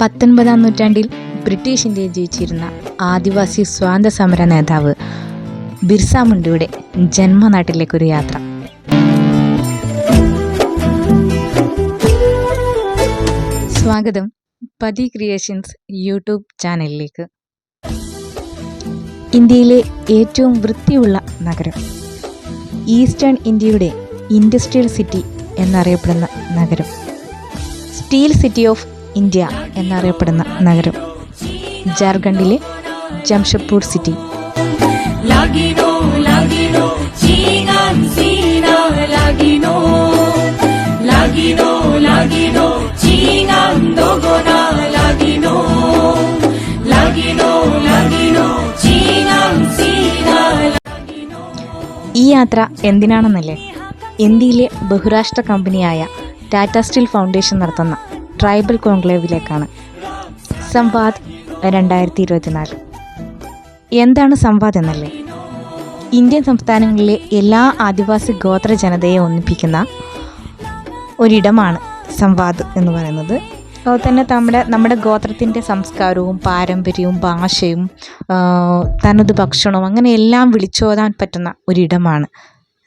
പത്തൊൻപതാം നൂറ്റാണ്ടിൽ ബ്രിട്ടീഷ് ഇന്ത്യയിൽ ജീവിച്ചിരുന്ന ആദിവാസി സ്വാതന്ത്ര്യ സമര നേതാവ് ബിർസ മുണ്ടയുടെ ജന്മനാട്ടിലേക്കൊരു യാത്ര. സ്വാഗതം പതി ക്രിയേഷൻസ് യൂട്യൂബ് ചാനലിലേക്ക്. ഇന്ത്യയിലെ ഏറ്റവും വൃത്തിയുള്ള നഗരം ഈസ്റ്റേൺ ഇന്ത്യയുടെ ഇൻഡസ്ട്രിയൽ സിറ്റി എന്നറിയപ്പെടുന്ന നഗരം സ്റ്റീൽ സിറ്റി ഓഫ് ഇന്ത്യ എന്നറിയപ്പെടുന്ന നഗരം. ജാർഖണ്ഡിലെ ജംഷഡ്പൂർ സിറ്റി. ഈ യാത്ര എന്തിനാണെന്നല്ലേ? ഇന്ത്യയിലെ ബഹുരാഷ്ട്ര കമ്പനിയായ ടാറ്റാ സ്റ്റീൽ ഫൗണ്ടേഷൻ നടത്തുന്ന ട്രൈബൽ കോൺക്ലേവിലേക്കാണ്. സംവാദ് രണ്ടായിരത്തി ഇരുപത്തിനാല്. എന്താണ് സംവാദ് എന്നല്ലേ? ഇന്ത്യൻ സംസ്ഥാനങ്ങളിലെ എല്ലാ ആദിവാസി ഗോത്ര ജനതയെ ഒന്നിപ്പിക്കുന്ന ഒരിടമാണ് സംവാദ് എന്ന് പറയുന്നത്. അതുപോലെ തന്നെ നമ്മുടെ നമ്മുടെ ഗോത്രത്തിന്റെ സംസ്കാരവും പാരമ്പര്യവും ഭാഷയും തനത് ഭക്ഷണവും അങ്ങനെ എല്ലാം വിളിച്ചോതാൻ പറ്റുന്ന ഒരിടമാണ്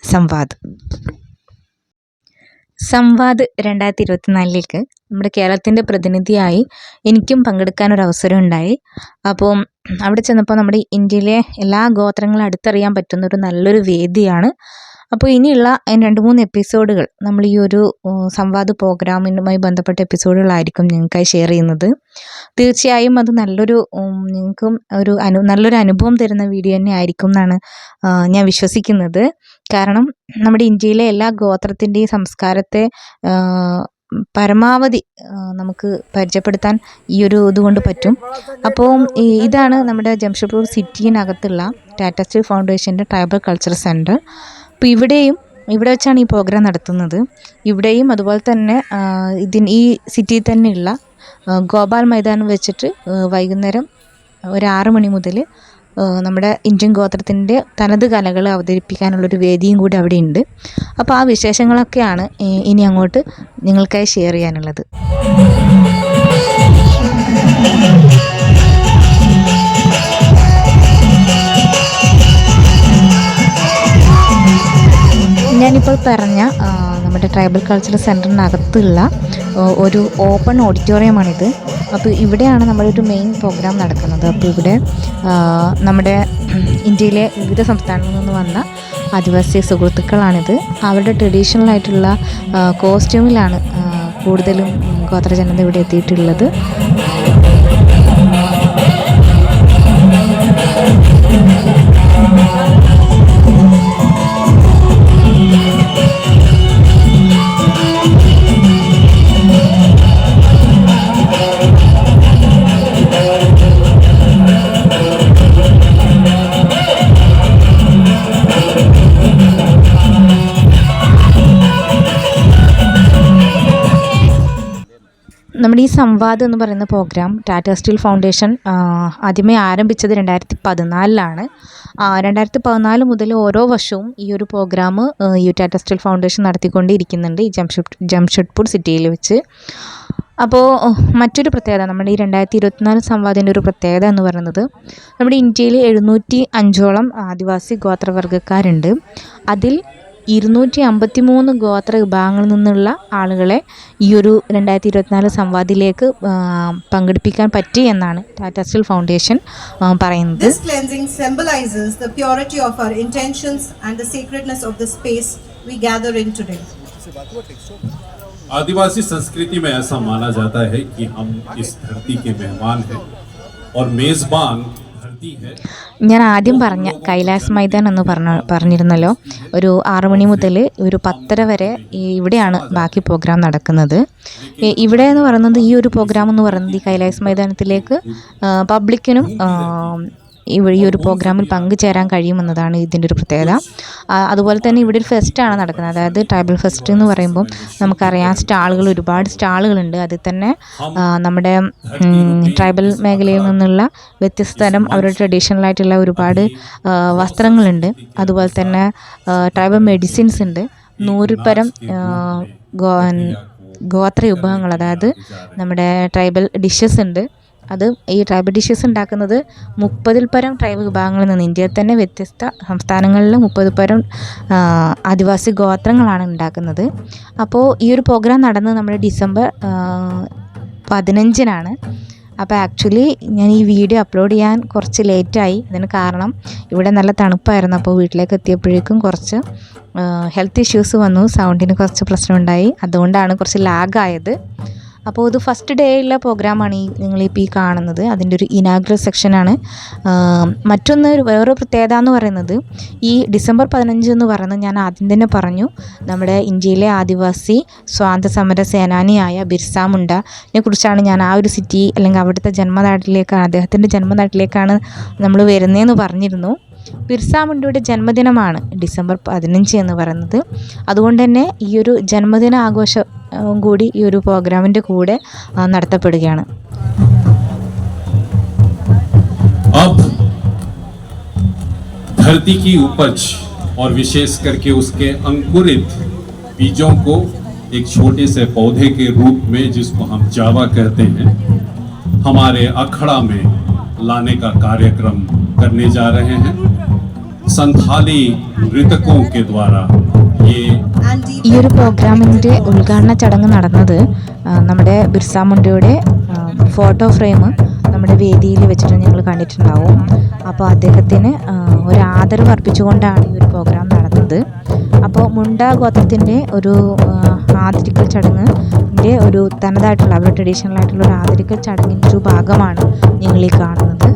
സംവാദ്. സംവാദ് രണ്ടായിരത്തി ഇരുപത്തിനാലിലേക്ക് നമ്മുടെ കേരളത്തിന്റെ പ്രതിനിധിയായി എനിക്കും പങ്കെടുക്കാൻ ഒരു അവസരം ഉണ്ടായി അപ്പോൾ അവിടെ ചെന്നപ്പോൾ നമ്മുടെ ഇന്ത്യയിലെ എല്ലാ ഗോത്രങ്ങളും അടുത്തറിയാൻ പറ്റുന്ന ഒരു നല്ലൊരു വേദിയാണ്. അപ്പോൾ ഇനിയുള്ള രണ്ട് മൂന്ന് എപ്പിസോഡുകൾ നമ്മൾ ഈ ഒരു സംവാദ് പ്രോഗ്രാമിനുമായി ബന്ധപ്പെട്ട എപ്പിസോഡുകളായിരിക്കും നിങ്ങൾക്കായി ഷെയർ ചെയ്യുന്നത്. തീർച്ചയായും അത് നല്ലൊരു നിങ്ങൾക്കും ഒരു അനു നല്ലൊരു അനുഭവം തരുന്ന വീഡിയോ തന്നെ ആയിരിക്കും എന്നാണ് ഞാൻ വിശ്വസിക്കുന്നത്. കാരണം നമ്മുടെ ഇന്ത്യയിലെ എല്ലാ ഗോത്രത്തിന്റെയും സംസ്കാരത്തെ പരമാവധി നമുക്ക് പരിചയപ്പെടുത്താൻ ഈ ഒരു ഇതുകൊണ്ട് പറ്റും. അപ്പോൾ ഇതാണ് നമ്മുടെ ജംഷഡ്പൂർ സിറ്റിനകത്തുള്ള ടാറ്റ സ്റ്റീൽ ഫൗണ്ടേഷന്റെ ട്രൈബൽ കൾച്ചർ സെന്റർ അപ്പോൾ ഇവിടെയും ഇവിടെ വെച്ചാണ് ഈ പ്രോഗ്രാം നടത്തുന്നത്. ഇവിടെയും അതുപോലെ തന്നെ ഇതിന് ഈ സിറ്റിയിൽ തന്നെയുള്ള ഗോപാൽ മൈതാനം വെച്ചിട്ട് വൈകുന്നേരം ഒരു ആറ് മണി മുതൽ നമ്മുടെ ഇന്ത്യൻ ഗോത്രത്തിന്റെ തനത് കലകൾ അവതരിപ്പിക്കാനുള്ളൊരു വേദിയും കൂടി അവിടെ ഉണ്ട് അപ്പോൾ ആ വിശേഷങ്ങളൊക്കെയാണ് ഇനി അങ്ങോട്ട് നിങ്ങൾക്കായി ഷെയർ ചെയ്യാനുള്ളത്. ഞാനിപ്പോൾ പറഞ്ഞ നമ്മുടെ ട്രൈബൽ കൾച്ചറൽ സെന്ററിനകത്തുള്ള ഒരു ഓപ്പൺ ഓഡിറ്റോറിയമാണിത് അപ്പോൾ ഇവിടെയാണ് നമ്മുടെ ഒരു മെയിൻ പ്രോഗ്രാം നടക്കുന്നത്. അപ്പോൾ ഇവിടെ നമ്മുടെ ഇന്ത്യയിലെ വിവിധ സംസ്ഥാനങ്ങളിൽ നിന്ന് വന്ന ആദിവാസി സുഹൃത്തുക്കളാണിത്. അവരുടെ ട്രഡീഷണൽ ആയിട്ടുള്ള കോസ്റ്റ്യൂമിലാണ് കൂടുതലും ഗോത്ര ജനത ഇവിടെ എത്തിയിട്ടുള്ളത്. ഈ സംവാദ് എന്ന് പറയുന്ന പ്രോഗ്രാം ടാറ്റ സ്റ്റീൽ ഫൗണ്ടേഷൻ ആദ്യമേ ആരംഭിച്ചത് രണ്ടായിരത്തി പതിനാലിലാണ് രണ്ടായിരത്തി പതിനാല് മുതൽ ഓരോ വർഷവും ഈ ഒരു പ്രോഗ്രാം ഈ ടാറ്റ സ്റ്റീൽ ഫൗണ്ടേഷൻ നടത്തിക്കൊണ്ടിരിക്കുന്നുണ്ട് ഈ ജംഷഡ് ജംഷഡ്പൂർ സിറ്റിയിൽ വെച്ച്. അപ്പോൾ മറ്റൊരു പ്രത്യേകത നമ്മുടെ ഈ രണ്ടായിരത്തി ഇരുപത്തിനാല് സംവാദിന്റെ ഒരു പ്രത്യേകത എന്ന് പറയുന്നത് നമ്മുടെ ഇന്ത്യയിൽ എഴുന്നൂറ്റി അഞ്ചോളം ആദിവാസി ഗോത്രവർഗക്കാരുണ്ട്. അതിൽ ഇരുന്നൂറ്റി അമ്പത്തി മൂന്ന് ഗോത്ര വിഭാഗങ്ങളിൽ നിന്നുള്ള ആളുകളെ ഈ ഒരു രണ്ടായിരത്തി ഇരുപത്തിനാല് സംവാദിലേക്ക് ആ, പങ്കെടുപ്പിക്കാൻ പറ്റി എന്നാണ് ടാറ്റ സ്റ്റീൽ ഫൗണ്ടേഷൻ ആ, പറയുന്നത് This cleansing symbolizes the purity of our intentions and the sacredness of the space we gather in today. आदिवासी संस्कृति में ऐसा माना जाता है कि हम इस धरती के मेहमान हैं और मेजबान धरती है ഞാൻ ആദ്യം പറഞ്ഞ കൈലാസ് മൈതാൻ എന്ന് പറഞ്ഞ പറഞ്ഞിരുന്നല്ലോ. ഒരു ആറു മണി മുതൽ ഒരു പത്തര വരെ ഇവിടെയാണ് ബാക്കി പ്രോഗ്രാം നടക്കുന്നത്. ഇവിടെ എന്ന് പറയുന്നത് ഈ ഒരു പ്രോഗ്രാം എന്ന് പറയുന്നത് ഈ കൈലാസ് മൈതാനത്തിലേക്ക് പബ്ലിക്കിനും ഈ ഒരു പ്രോഗ്രാമിൽ പങ്കുചേരാൻ കഴിയുമെന്നതാണ് ഇതിന്റെ ഒരു പ്രത്യേകത. അതുപോലെ തന്നെ ഇവിടെ ഒരു ഫെസ്റ്റാണ് നടക്കുന്നത്. അതായത് ട്രൈബൽ ഫെസ്റ്റ് എന്ന് പറയുമ്പോൾ നമുക്കറിയാം സ്റ്റാളുകൾ ഒരുപാട് സ്റ്റാളുകളുണ്ട്. അതിൽ തന്നെ നമ്മുടെ ട്രൈബൽ മേഖലയിൽ നിന്നുള്ള വ്യത്യസ്ത തരം അവരുടെ ട്രഡീഷണൽ ആയിട്ടുള്ള ഒരുപാട് വസ്ത്രങ്ങളുണ്ട്. അതുപോലെ തന്നെ ട്രൈബൽ മെഡിസിൻസ് ഉണ്ട്. നൂറിൽ പരം ഗോത്ര വിഭവങ്ങൾ അതായത് നമ്മുടെ ട്രൈബൽ ഡിഷസ് ഉണ്ട്. അത് ഈ ട്രൈബൽ ഡിഷസ് ഉണ്ടാക്കുന്നത് മുപ്പതിൽ പരം ട്രൈബ് വിഭാഗങ്ങളിൽ നിന്ന്. ഇന്ത്യയിൽ തന്നെ വ്യത്യസ്ത സംസ്ഥാനങ്ങളിൽ മുപ്പത് പരം ആദിവാസി ഗോത്രങ്ങളാണ് ഉണ്ടാക്കുന്നത്. അപ്പോൾ ഈ ഒരു പ്രോഗ്രാം നടന്നത് നമ്മുടെ ഡിസംബർ പതിനഞ്ചിനാണ്. അപ്പോൾ ആക്ച്വലി ഞാൻ ഈ വീഡിയോ അപ്ലോഡ് ചെയ്യാൻ കുറച്ച് ലേറ്റായി അതിന് കാരണം ഇവിടെ നല്ല തണുപ്പായിരുന്നു. അപ്പോൾ വീട്ടിലേക്ക് എത്തിയപ്പോഴേക്കും കുറച്ച് ഹെൽത്ത് ഇഷ്യൂസ് വന്നു. സൗണ്ടിന് കുറച്ച് പ്രശ്നമുണ്ടായി. അതുകൊണ്ടാണ് കുറച്ച് ലാഗായത് അപ്പോൾ ഇത് ഫസ്റ്റ് ഡേ ഉള്ള പ്രോഗ്രാമാണ് ഈ നിങ്ങളിപ്പോൾ ഈ കാണുന്നത്. അതിന്റെ ഒരു ഇനാഗ്രൽ സെക്ഷനാണ് മറ്റൊന്ന് വേറൊരു പ്രത്യേകത എന്ന് പറയുന്നത് ഈ ഡിസംബർ പതിനഞ്ച് എന്ന് പറയുന്നത് ഞാൻ ആദ്യം തന്നെ പറഞ്ഞു. നമ്മുടെ ഇന്ത്യയിലെ ആദിവാസി സ്വാതന്ത്ര്യ സമര സേനാനിയായ ബിർസ മുണ്ടനെ കുറിച്ചാണ് ഞാൻ ആ ഒരു സിറ്റി അല്ലെങ്കിൽ അവിടുത്തെ ജന്മനാട്ടിലേക്കാണ് അദ്ദേഹത്തിന്റെ ജന്മനാട്ടിലേക്കാണ് നമ്മൾ വരുന്നതെന്ന് പറഞ്ഞിരുന്നു. ബിർസ മുണ്ടയുടെ ജന്മദിനമാണ് ഡിസംബർ പതിനഞ്ച് എന്ന് പറയുന്നത് അതുകൊണ്ട് തന്നെ ഈ ഒരു ജന്മദിന ആഘോഷം ഉം, കൂടി ഈ ഒരു പ്രോഗ്രാമിൻ്റെ കൂടെ ആ, നടത്തപ്പെടുകയാണ് अब धरती की उपज और विशेष करके उसके अंकुरित बीजों को एक छोटे से पौधे के रूप में जिसको हम जावा कहते हैं हमारे अखड़ा में लाने का कार्यक्रम करने जा रहे हैं സംഘാലി ഋതകോ ദ്വാര ഈ ഒരു പ്രോഗ്രാമിന്റെ ഉദ്ഘാടന ചടങ്ങ് നടന്നത് നമ്മുടെ ബിർസ മുണ്ടയുടെ ഫോട്ടോ ഫ്രെയിം നമ്മുടെ വേദിയിൽ വെച്ചിട്ട് ഞങ്ങൾ കണ്ടിട്ടുണ്ടാവും. അപ്പോൾ അദ്ദേഹത്തിന് ഒരു ആദരവ് അർപ്പിച്ചുകൊണ്ടാണ് ഈ ഒരു പ്രോഗ്രാം നടന്നത്. അപ്പോൾ മുണ്ട ഗോത്രത്തിന്റെ ഒരു ആദരിക്കൽ ചടങ്ങിന്റെ ഒരു തനതായിട്ടുള്ള അവരുടെ ട്രഡീഷണൽ ആയിട്ടുള്ള ഒരു ആദരിക്കൽ ചടങ്ങിന്റെ ഒരു ഭാഗമാണ് നിങ്ങൾ ഈ കാണുന്നത്.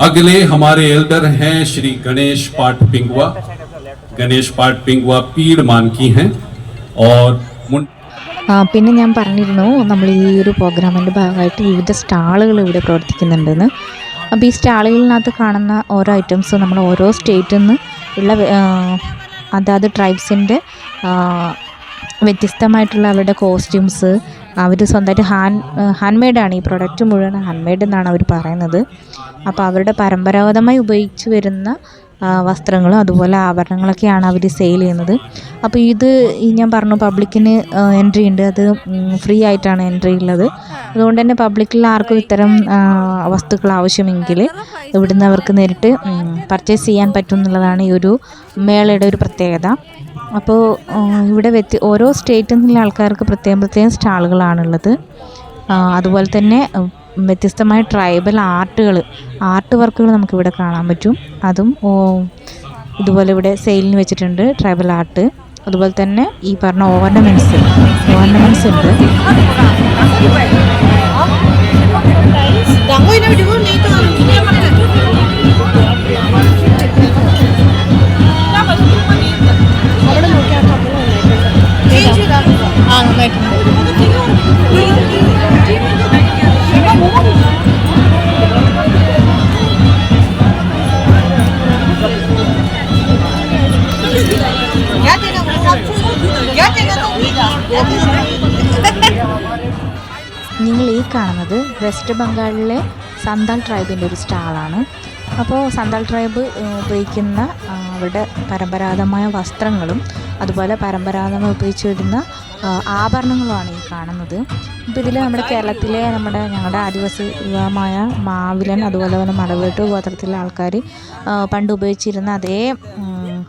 अगले हमारे एल्डर हैं श्री गणेश पाठ पिंगवा गणेश पाठ पिंगवा पीड़ मान की हैं और मुं- ആ, പിന്നെ ഞാൻ പറഞ്ഞിരുന്നു നമ്മൾ ഈ ഒരു പ്രോഗ്രാമിൻ്റെ ഭാഗമായിട്ട് വിവിധ സ്റ്റാളുകൾ ഇവിടെ പ്രവർത്തിക്കുന്നുണ്ടെന്ന് അപ്പോൾ ഈ സ്റ്റാളുകളിനകത്ത് കാണുന്ന ഓരോ ഐറ്റംസ് നമ്മൾ ഓരോ സ്റ്റേറ്റിൽ നിന്ന് ഉള്ള ആ, അതാത് ട്രൈബ്സിൻ്റെ വ്യത്യസ്തമായിട്ടുള്ള അവരുടെ കോസ്റ്റ്യൂംസ് അവർ സ്വന്തമായിട്ട് ഹാൻഡ് ഹാൻഡ് മെയ്ഡാണ് ഈ പ്രൊഡക്റ്റ് മുഴുവൻ ഹാൻഡ് മെയ്ഡ് എന്നാണ് അവർ പറയുന്നത്. അപ്പോൾ അവരുടെ പരമ്പരാഗതമായി ഉപയോഗിച്ച് വരുന്ന വസ്ത്രങ്ങളും അതുപോലെ ആഭരണങ്ങളൊക്കെയാണ് അവർ സെയിൽ ചെയ്യുന്നത്. അപ്പോൾ ഇത് ഈ ഞാൻ പറഞ്ഞു പബ്ലിക്കിന് എൻട്രി ഉണ്ട്. അത് ഫ്രീ ആയിട്ടാണ് എൻട്രി ഉള്ളത്. അതുകൊണ്ട് തന്നെ പബ്ലിക്കിൽ ആർക്കും ഇത്തരം വസ്തുക്കൾ ആവശ്യമെങ്കിൽ ഇവിടുന്ന് അവർക്ക് നേരിട്ട് പർച്ചേസ് ചെയ്യാൻ പറ്റും എന്നുള്ളതാണ് ഈ ഒരു മേളയുടെ ഒരു പ്രത്യേകത. അപ്പോൾ ഇവിടെ വ്യത്യ ഓരോ സ്റ്റേറ്റിൽ നിന്നുള്ള ആൾക്കാർക്ക് പ്രത്യേകം പ്രത്യേകം സ്റ്റാളുകളാണുള്ളത്. അതുപോലെ തന്നെ വ്യത്യസ്തമായ ട്രൈബൽ ആർട്ടുകൾ ആർട്ട് വർക്കുകൾ നമുക്കിവിടെ കാണാൻ പറ്റും. അതും ഇതുപോലെ ഇവിടെ സെയിലിന് വെച്ചിട്ടുണ്ട് ട്രൈബൽ ആർട്ട്. അതുപോലെ തന്നെ ഈ പറഞ്ഞ ഓർണമെന്റ്സ് ഓർണമെന്റ്സ് ഉണ്ട്. നിങ്ങൾ ഈ കാണുന്നത് വെസ്റ്റ് ബംഗാളിലെ സന്താൽ ട്രൈബിന്റെ ഒരു സ്റ്റാളാണ്. അപ്പോൾ സന്താൾ ട്രൈബ് ഉപയോഗിക്കുന്ന അവരുടെ പരമ്പരാഗതമായ വസ്ത്രങ്ങളും അതുപോലെ പരമ്പരാഗതമായി ഉപയോഗിച്ച് വരുന്ന ആഭരണങ്ങളുമാണ് ഈ കാണുന്നത്. ഇപ്പോൾ ഇതിൽ നമ്മുടെ കേരളത്തിലെ നമ്മുടെ ഞങ്ങളുടെ ആദിവാസി വിഭാഗമായ മാവിലൻ അതുപോലെ തന്നെ മലവേട്ടു ഗോത്രത്തിലെ ആൾക്കാർ പണ്ട് ഉപയോഗിച്ചിരുന്ന അതേ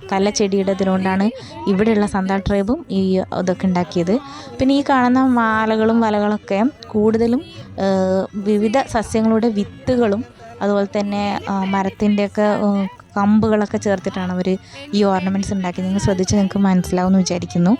ഉം, കല്ലച്ചെടിയുടെ ഇതിനുകൊണ്ടാണ് ഇവിടെയുള്ള സന്താൾ ട്രൈബും ഈ ഇതൊക്കെ ഉണ്ടാക്കിയത്. പിന്നെ ഈ കാണുന്ന മാലകളും വലകളൊക്കെ കൂടുതലും വിവിധ സസ്യങ്ങളുടെ വിത്തുകളും അതുപോലെ തന്നെ മരത്തിന്റെയൊക്കെ കമ്പുകളൊക്കെ ചേർത്തിട്ടാണ് അവർ ഈ ഓർണമെന്റ്സ് ഉണ്ടാക്കിയത്. നിങ്ങൾ ശ്രദ്ധിച്ച് നിങ്ങൾക്ക് മനസ്സിലാവുമെന്ന് വിചാരിക്കുന്നു.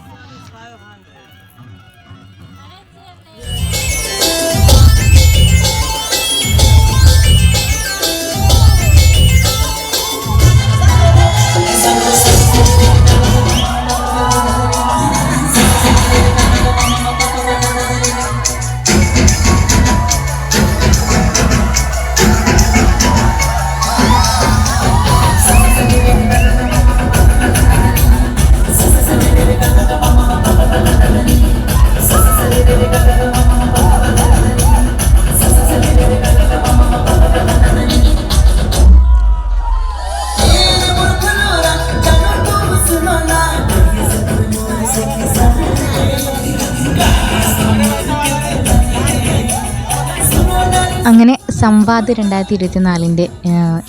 സംവാദ് രണ്ടായിരത്തി ഇരുപത്തിനാലിന്റെ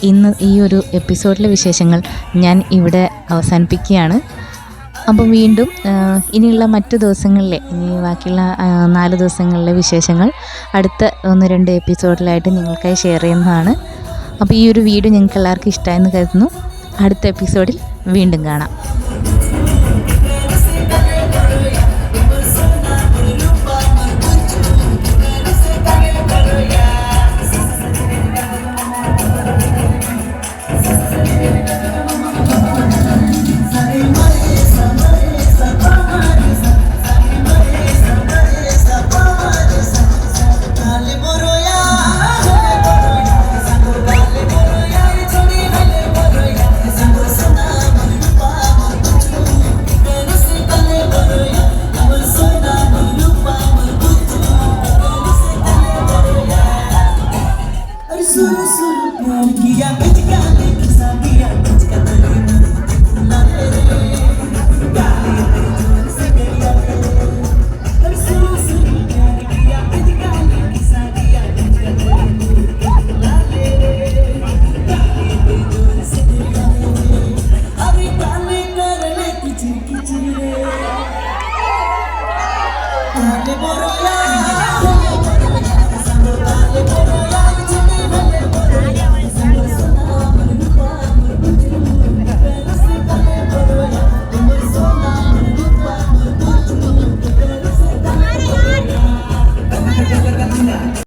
ഇന്ന് ഈ ഒരു എപ്പിസോഡിലെ വിശേഷങ്ങൾ ഞാൻ ഇവിടെ അവസാനിപ്പിക്കുകയാണ്. അപ്പോൾ വീണ്ടും ഇനിയുള്ള മറ്റു ദിവസങ്ങളിലെ ഇനി ബാക്കിയുള്ള നാല് ദിവസങ്ങളിലെ വിശേഷങ്ങൾ അടുത്ത ഒന്ന് രണ്ട് എപ്പിസോഡിലായിട്ട് നിങ്ങൾക്കായി ഷെയർ ചെയ്യുന്നതാണ്. അപ്പോൾ ഈ ഒരു വീഡിയോ ഞങ്ങൾക്ക് എല്ലാവർക്കും ഇഷ്ടമായെന്ന് കരുതുന്നു. അടുത്ത എപ്പിസോഡിൽ വീണ്ടും കാണാം.